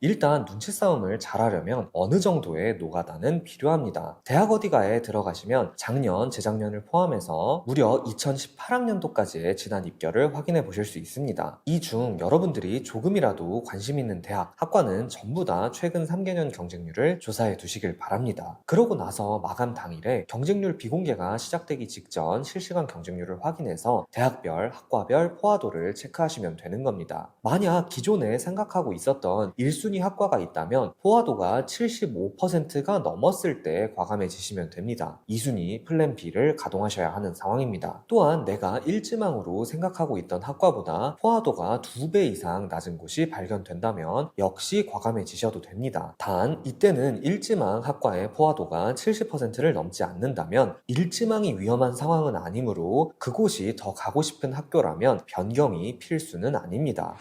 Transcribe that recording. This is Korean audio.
일단 눈치 싸움을 잘하려면 어느 정도의 노가다는 필요합니다. 대학 어디가에 들어가시면 작년, 재작년을 포함해서 무려 2018학년도까지의 지난 입결을 확인해 보실 수 있습니다. 이 중 여러분들이 조금이라도 관심 있는 대학, 학과는 전부 다 최근 3개년 경쟁률을 조사해 두시길 바랍니다. 그러고 나서 마감 당일에 경쟁률 비공개가 시작되기 직전 실시간 경쟁률을 확인해서 대학별, 학과별 포화도를 체크하시면 되는 겁니다. 만약 기존에 생각하고 있었던 1순위 학과가 있다면 포화도가 75%가 넘었을 때 과감해지시면 됩니다. 2순위 플랜 B를 가동하셔야 하는 상황입니다. 또한 내가 1지망으로 생각하고 있던 학과보다 포화도가 2배 이상 낮은 곳이 발견된다면 역시 과감해지셔도 됩니다. 단 이때는 1지망 학과의 포화도가 70%를 넘지 않는다면 1지망이 위험한 상황은 아니므로 그곳이 더 가고 싶은 학교라면 변경이 필수는 아닙니다.